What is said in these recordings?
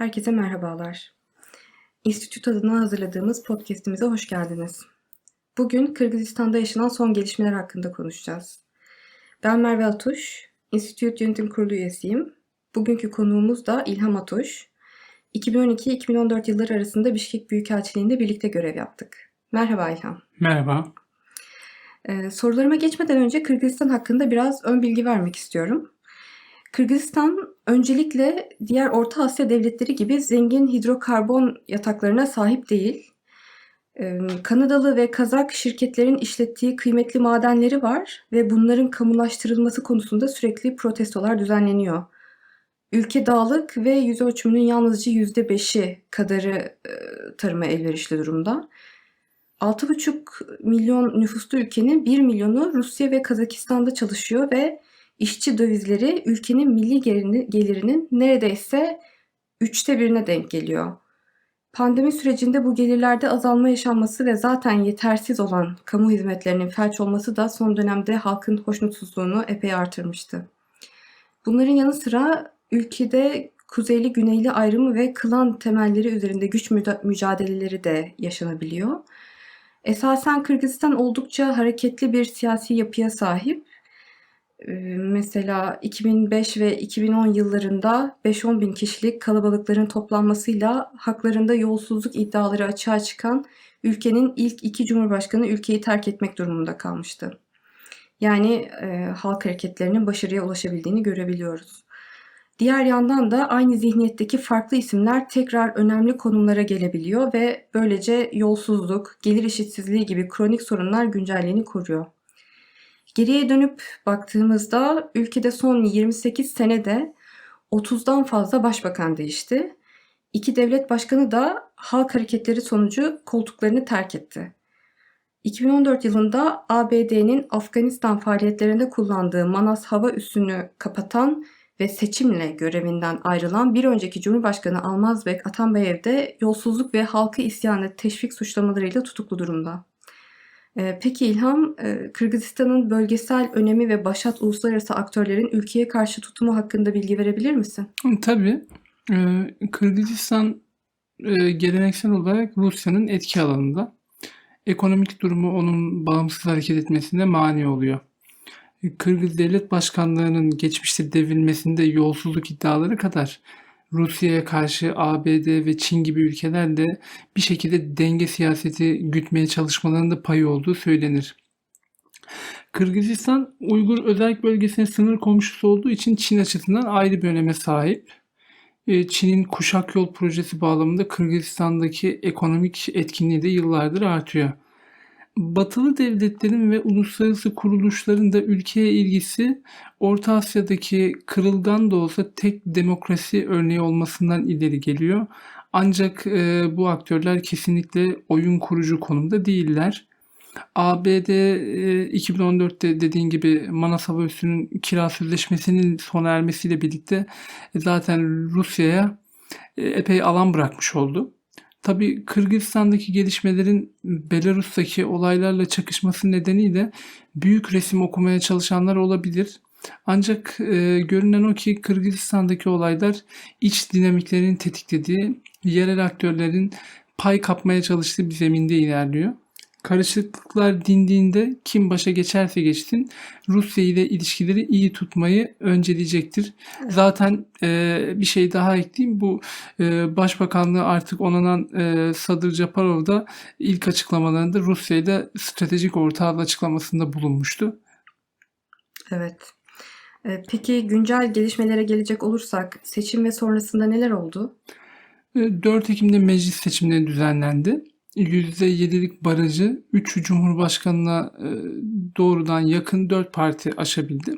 Herkese merhabalar. İnstitüt adına hazırladığımız podcast'imize hoş geldiniz. Bugün Kırgızistan'da yaşanan son gelişmeler hakkında konuşacağız. Ben Merve Atuş, İnstitüt Yönetim Kurulu üyesiyim. Bugünkü konuğumuz da İlham Atuş. 2012-2014 yılları arasında Bişkek Büyükelçiliğinde birlikte görev yaptık. Merhaba İlham. Merhaba. Ee, sorularıma geçmeden önce Kırgızistan hakkında biraz ön bilgi vermek istiyorum. Kırgızistan öncelikle diğer Orta Asya devletleri gibi zengin hidrokarbon yataklarına sahip değil. Ee, Kanadalı ve Kazak şirketlerin işlettiği kıymetli madenleri var ve bunların kamulaştırılması konusunda sürekli protestolar düzenleniyor. Ülke dağlık ve yüz ölçümünün yalnızca %5'i kadarı e, tarıma elverişli durumda. 6,5 milyon nüfuslu ülkenin 1 milyonu Rusya ve Kazakistan'da çalışıyor ve işçi dövizleri ülkenin milli gelirini- gelirinin neredeyse üçte birine denk geliyor. Pandemi sürecinde bu gelirlerde azalma yaşanması ve zaten yetersiz olan kamu hizmetlerinin felç olması da son dönemde halkın hoşnutsuzluğunu epey artırmıştı. Bunların yanı sıra ülkede kuzeyli güneyli ayrımı ve klan temelleri üzerinde güç mücadeleleri de yaşanabiliyor. Esasen Kırgızistan oldukça hareketli bir siyasi yapıya sahip. Mesela 2005 ve 2010 yıllarında 5-10 bin kişilik kalabalıkların toplanmasıyla haklarında yolsuzluk iddiaları açığa çıkan ülkenin ilk iki cumhurbaşkanı ülkeyi terk etmek durumunda kalmıştı. Yani e, halk hareketlerinin başarıya ulaşabildiğini görebiliyoruz. Diğer yandan da aynı zihniyetteki farklı isimler tekrar önemli konumlara gelebiliyor ve böylece yolsuzluk, gelir eşitsizliği gibi kronik sorunlar güncelliğini koruyor. Geriye dönüp baktığımızda ülkede son 28 senede 30'dan fazla başbakan değişti. İki devlet başkanı da halk hareketleri sonucu koltuklarını terk etti. 2014 yılında ABD'nin Afganistan faaliyetlerinde kullandığı Manas hava üssünü kapatan ve seçimle görevinden ayrılan bir önceki Cumhurbaşkanı Almazbek Atambayev de yolsuzluk ve halkı isyanı teşvik suçlamalarıyla tutuklu durumda. Ee, Peki İlham, e, Kırgızistan'ın bölgesel önemi ve başat uluslararası aktörlerin ülkeye karşı tutumu hakkında bilgi verebilir misin? Tabii e, Kırgızistan e, geleneksel olarak Rusya'nın etki alanında. Ekonomik durumu onun bağımsız hareket etmesine mani oluyor. Kırgız Devlet Başkanlığı'nın geçmişte devrilmesinde yolsuzluk iddiaları kadar Rusya'ya karşı ABD ve Çin gibi ülkeler de bir şekilde denge siyaseti gütmeye çalışmalarında payı olduğu söylenir. Kırgızistan Uygur Özerk Bölgesi'ne sınır komşusu olduğu için Çin açısından ayrı bir öneme sahip. Ee, Çin'in Kuşak Yol projesi bağlamında Kırgızistan'daki ekonomik etkinliği de yıllardır artıyor. Batılı devletlerin ve uluslararası kuruluşların da ülkeye ilgisi Orta Asya'daki kırılgan da olsa tek demokrasi örneği olmasından ileri geliyor. Ancak e, bu aktörler kesinlikle oyun kurucu konumda değiller. ABD e, 2014'te dediğin gibi Manas Hava Üssü'nün kira sözleşmesinin sona ermesiyle birlikte e, zaten Rusya'ya e, epey alan bırakmış oldu. Tabii Kırgızistan'daki gelişmelerin Belarus'taki olaylarla çakışması nedeniyle büyük resim okumaya çalışanlar olabilir. Ancak e, görünen o ki Kırgızistan'daki olaylar iç dinamiklerin tetiklediği, yerel aktörlerin pay kapmaya çalıştığı bir zeminde ilerliyor. Karışıklıklar dindiğinde kim başa geçerse geçsin Rusya ile ilişkileri iyi tutmayı önceleyecektir. Zaten e, bir şey daha ekleyeyim. Bu e, Başbakanlığı artık onanan e, Sadır Japarov da ilk açıklamalarında Rusya ile stratejik ortağı açıklamasında bulunmuştu. Evet. Ee, Peki güncel gelişmelere gelecek olursak seçim ve sonrasında neler oldu? E, 4 Ekim'de meclis seçimleri düzenlendi. %7'lik barajı 3 Cumhurbaşkanı'na e, doğrudan yakın 4 parti aşabildi.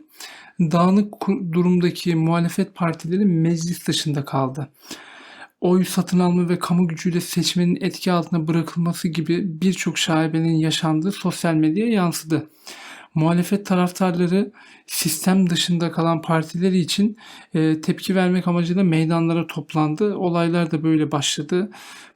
Dağınık durumdaki muhalefet partileri meclis dışında kaldı. Oy satın alma ve kamu gücüyle seçmenin etki altına bırakılması gibi birçok şaibenin yaşandığı sosyal medyaya yansıdı. Muhalefet taraftarları sistem dışında kalan partileri için e, tepki vermek amacıyla meydanlara toplandı. Olaylar da böyle başladı.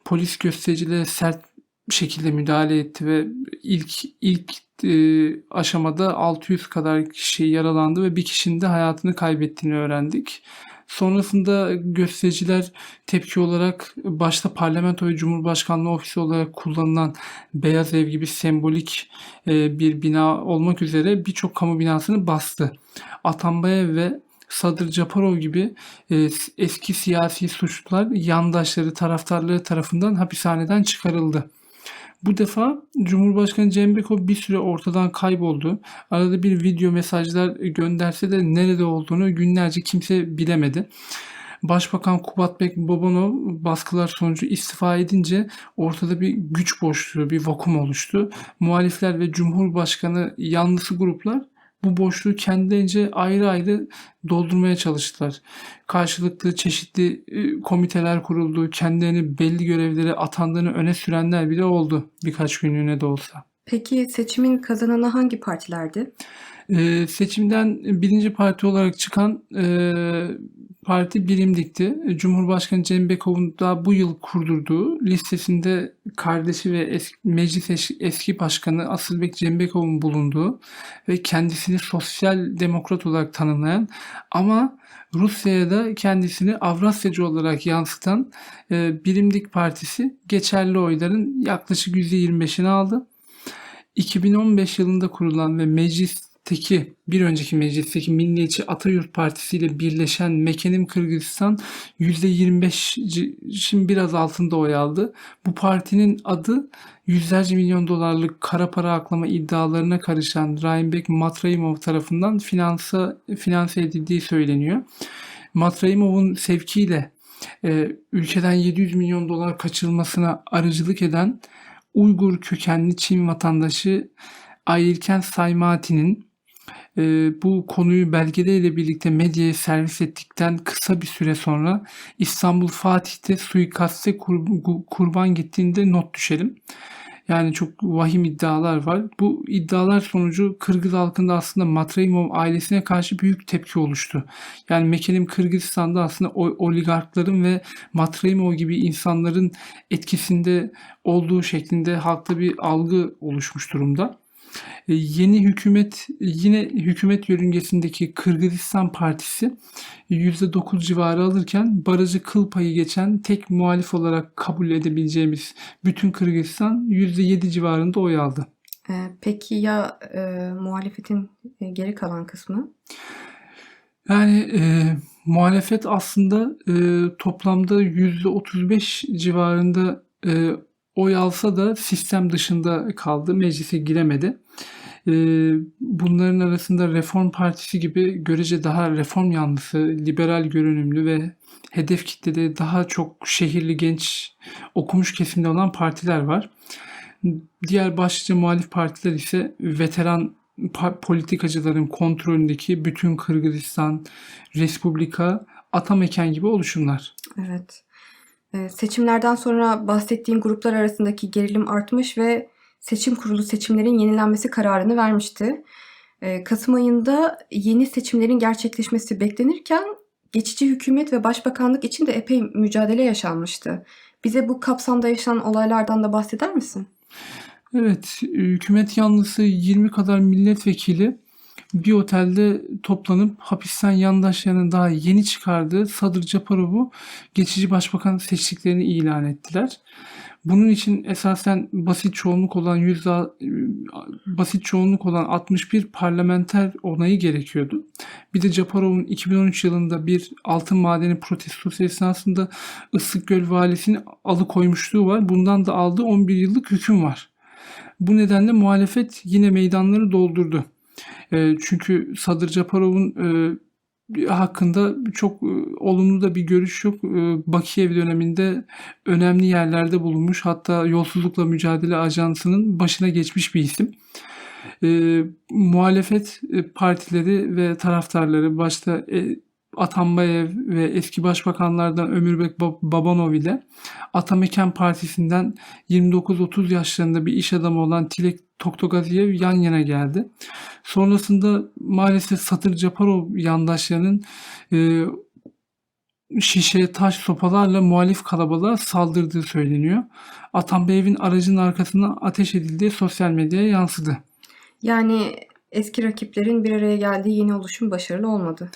Polis göstericilere sert şekilde müdahale etti ve ilk ilk e, aşamada 600 kadar kişi yaralandı ve bir kişinin de hayatını kaybettiğini öğrendik. Sonrasında göstericiler tepki olarak başta parlamento ve cumhurbaşkanlığı ofisi olarak kullanılan Beyaz Ev gibi sembolik e, bir bina olmak üzere birçok kamu binasını bastı. Atambayev ve Sadır Japarov gibi e, eski siyasi suçlular yandaşları, taraftarları tarafından hapishaneden çıkarıldı. Bu defa Cumhurbaşkanı Cembekov bir süre ortadan kayboldu. Arada bir video mesajlar gönderse de nerede olduğunu günlerce kimse bilemedi. Başbakan Kubatbek Bobanov baskılar sonucu istifa edince ortada bir güç boşluğu, bir vakum oluştu. Muhalifler ve Cumhurbaşkanı yanlısı gruplar bu boşluğu kendilerince ayrı ayrı doldurmaya çalıştılar. Karşılıklı çeşitli e, komiteler kuruldu. Kendilerini belli görevlere atandığını öne sürenler bile oldu birkaç günlüğüne de olsa. Peki seçimin kazananı hangi partilerdi? Ee, seçimden birinci parti olarak çıkan e, parti Birimdik'ti. Cumhurbaşkanı Cembekov'un da bu yıl kurdurduğu listesinde kardeşi ve eski, meclis eski başkanı Asılbek Cembekov'un bulunduğu ve kendisini sosyal demokrat olarak tanımlayan ama Rusya'ya da kendisini Avrasyacı olarak yansıtan e, Birimdik Partisi geçerli oyların yaklaşık %25'ini aldı. 2015 yılında kurulan ve meclisteki bir önceki meclisteki Milliyetçi Atayurt Partisi ile birleşen Mekenim Kırgızistan %25'in biraz altında oy aldı. Bu partinin adı yüzlerce milyon dolarlık kara para aklama iddialarına karışan Raimbek Matraimov tarafından finansa, finanse edildiği söyleniyor. Matraimov'un sevkiyle e, ülkeden 700 milyon dolar kaçırılmasına aracılık eden Uygur kökenli Çin vatandaşı Ayilken Saymati'nin bu konuyu belgeleriyle birlikte medyaya servis ettikten kısa bir süre sonra İstanbul Fatih'te suikaste kur- kurban gittiğinde not düşelim. Yani çok vahim iddialar var. Bu iddialar sonucu Kırgız halkında aslında Matraimov ailesine karşı büyük tepki oluştu. Yani Mekelim Kırgızistan'da aslında oligarkların ve Matraimov gibi insanların etkisinde olduğu şeklinde halkta bir algı oluşmuş durumda. E, Yeni hükümet yine hükümet yörüngesindeki Kırgızistan Partisi %9 civarı alırken barajı kıl payı geçen tek muhalif olarak kabul edebileceğimiz bütün Kırgızistan %7 civarında oy aldı. Ee, peki ya e, muhalefetin e, geri kalan kısmı? Yani e, muhalefet aslında e, toplamda %35 civarında e, oy alsa da sistem dışında kaldı. Meclise giremedi. E, bunların arasında Reform Partisi gibi görece daha reform yanlısı, liberal görünümlü ve hedef kitlede daha çok şehirli genç okumuş kesimde olan partiler var. Diğer başlıca muhalif partiler ise veteran politikacıların kontrolündeki bütün Kırgızistan, Respublika, Atameken gibi oluşumlar. Evet. Ee, seçimlerden sonra bahsettiğin gruplar arasındaki gerilim artmış ve seçim kurulu seçimlerin yenilenmesi kararını vermişti. Ee, Kasım ayında yeni seçimlerin gerçekleşmesi beklenirken geçici hükümet ve başbakanlık için de epey mücadele yaşanmıştı. Bize bu kapsamda yaşanan olaylardan da bahseder misin? Evet, hükümet yanlısı 20 kadar milletvekili bir otelde toplanıp hapisten yandaşlarının daha yeni çıkardığı Sadır Japarov'u geçici başbakan seçtiklerini ilan ettiler. Bunun için esasen basit çoğunluk olan yüzde basit çoğunluk olan 61 parlamenter onayı gerekiyordu. Bir de Japarov'un 2013 yılında bir altın madeni protestosu esnasında Issıkgöl valisini alıkoymuşluğu var. Bundan da aldığı 11 yıllık hüküm var. Bu nedenle muhalefet yine meydanları doldurdu. E, çünkü Sadır Japarov'un e, hakkında çok e, olumlu da bir görüş yok. E, Bakiyev döneminde önemli yerlerde bulunmuş. Hatta Yolsuzlukla Mücadele Ajansı'nın başına geçmiş bir isim. E, muhalefet partileri ve taraftarları başta e, Atambayev ve eski başbakanlardan Ömürbek Ba- Babanov ile Atameken Partisi'nden 29-30 yaşlarında bir iş adamı olan Tilek Toktogaziyev yan yana geldi. Sonrasında maalesef Satır Japarov yandaşlarının e, şişe, taş, sopalarla muhalif kalabalığa saldırdığı söyleniyor. Atambayev'in aracının arkasına ateş edildiği sosyal medyaya yansıdı. Yani eski rakiplerin bir araya geldiği yeni oluşum başarılı olmadı.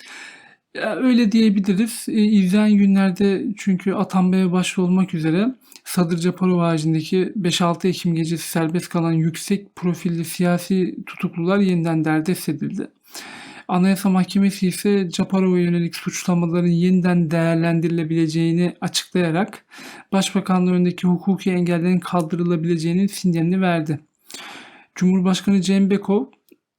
Öyle diyebiliriz. E, izleyen günlerde çünkü Atanbey'e başta olmak üzere Sadır Japarov ağacındaki 5-6 Ekim gecesi serbest kalan yüksek profilli siyasi tutuklular yeniden derdest edildi. Anayasa Mahkemesi ise Japarov'a yönelik suçlamaların yeniden değerlendirilebileceğini açıklayarak Başbakanlığı önündeki hukuki engellerin kaldırılabileceğinin sinyalini verdi. Cumhurbaşkanı Cem Bekov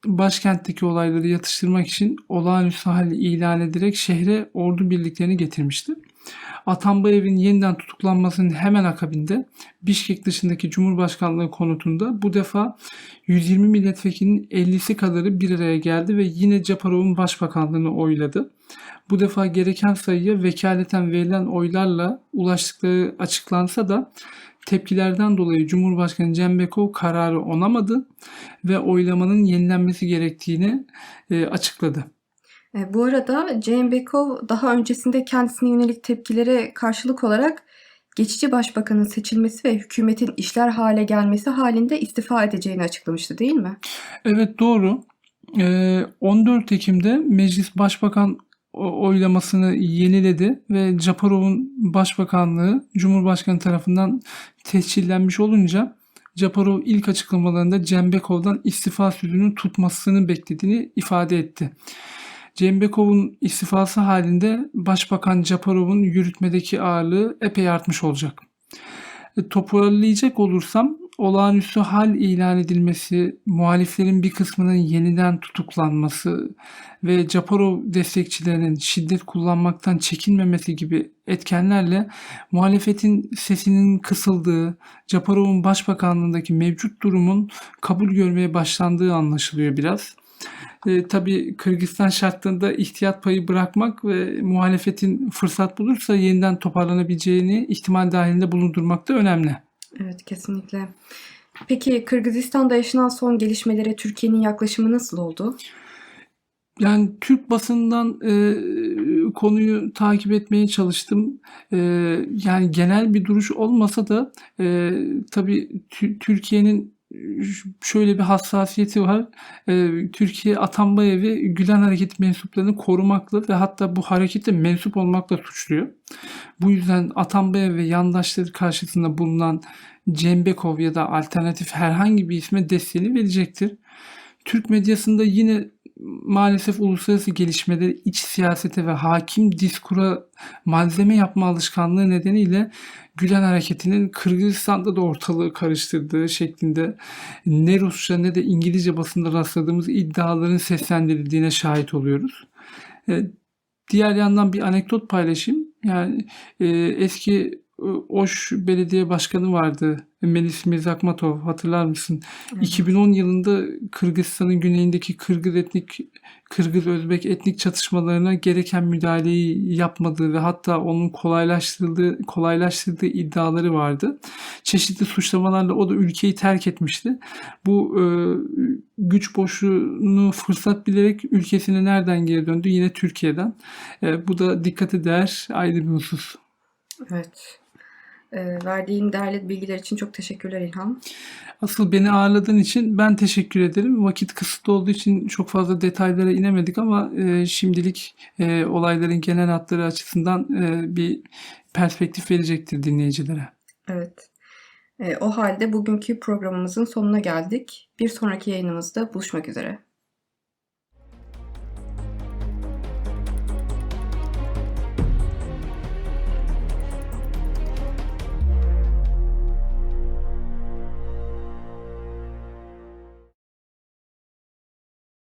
başkentteki olayları yatıştırmak için olağanüstü hal ilan ederek şehre ordu birliklerini getirmişti. Atambayev'in yeniden tutuklanmasının hemen akabinde Bişkek dışındaki Cumhurbaşkanlığı konutunda bu defa 120 milletvekilinin 50'si kadarı bir araya geldi ve yine Japarov'un başbakanlığını oyladı. Bu defa gereken sayıya vekaleten verilen oylarla ulaştıkları açıklansa da tepkilerden dolayı Cumhurbaşkanı Cem Bekov kararı onamadı ve oylamanın yenilenmesi gerektiğini e, açıkladı. E, bu arada Cem Bekov daha öncesinde kendisine yönelik tepkilere karşılık olarak geçici başbakanın seçilmesi ve hükümetin işler hale gelmesi halinde istifa edeceğini açıklamıştı değil mi? Evet doğru. Ee, 14 Ekim'de meclis başbakan oylamasını yeniledi ve Japarov'un başbakanlığı Cumhurbaşkanı tarafından tescillenmiş olunca Japarov ilk açıklamalarında Cembekov'dan istifa sözünü tutmasını beklediğini ifade etti. Cembekov'un istifası halinde Başbakan Japarov'un yürütmedeki ağırlığı epey artmış olacak. Toparlayacak olursam olağanüstü hal ilan edilmesi, muhaliflerin bir kısmının yeniden tutuklanması ve Japarov destekçilerinin şiddet kullanmaktan çekinmemesi gibi etkenlerle muhalefetin sesinin kısıldığı, Japarov'un başbakanlığındaki mevcut durumun kabul görmeye başlandığı anlaşılıyor biraz. E, tabii Kırgızistan şartlarında ihtiyat payı bırakmak ve muhalefetin fırsat bulursa yeniden toparlanabileceğini ihtimal dahilinde bulundurmak da önemli. Evet kesinlikle. Peki Kırgızistan'da yaşanan son gelişmelere Türkiye'nin yaklaşımı nasıl oldu? Yani Türk basından e, konuyu takip etmeye çalıştım. E, yani genel bir duruş olmasa da e, tabii Tü- Türkiye'nin şöyle bir hassasiyeti var. E, Türkiye Atambayev'i Gülen Hareket mensuplarını korumakla ve hatta bu harekete mensup olmakla suçluyor. Bu yüzden Atambayev ve yandaşları karşısında bulunan Cembekov ya da alternatif herhangi bir isme desteğini verecektir. Türk medyasında yine maalesef uluslararası gelişmeleri iç siyasete ve hakim diskura malzeme yapma alışkanlığı nedeniyle Gülen hareketinin Kırgızistan'da da ortalığı karıştırdığı şeklinde ne Rusça ne de İngilizce basında rastladığımız iddiaların seslendirildiğine şahit oluyoruz. E, Diğer yandan bir anekdot paylaşayım. Yani e, eski Oş Belediye Başkanı vardı. Melis Mirzakmatov hatırlar mısın? Evet. 2010 yılında Kırgızistan'ın güneyindeki Kırgız etnik Kırgız Özbek etnik çatışmalarına gereken müdahaleyi yapmadığı ve hatta onun kolaylaştırıldığı kolaylaştırdığı iddiaları vardı. Çeşitli suçlamalarla o da ülkeyi terk etmişti. Bu e, güç boşluğunu fırsat bilerek ülkesine nereden geri döndü? Yine Türkiye'den. E, bu da dikkate değer ayrı bir husus. Evet. Ee, verdiğin değerli bilgiler için çok teşekkürler İlhan. Asıl beni ağırladığın için ben teşekkür ederim. Vakit kısıtlı olduğu için çok fazla detaylara inemedik ama e, şimdilik e, olayların genel hatları açısından e, bir perspektif verecektir dinleyicilere. Evet. O halde bugünkü programımızın sonuna geldik. Bir sonraki yayınımızda buluşmak üzere.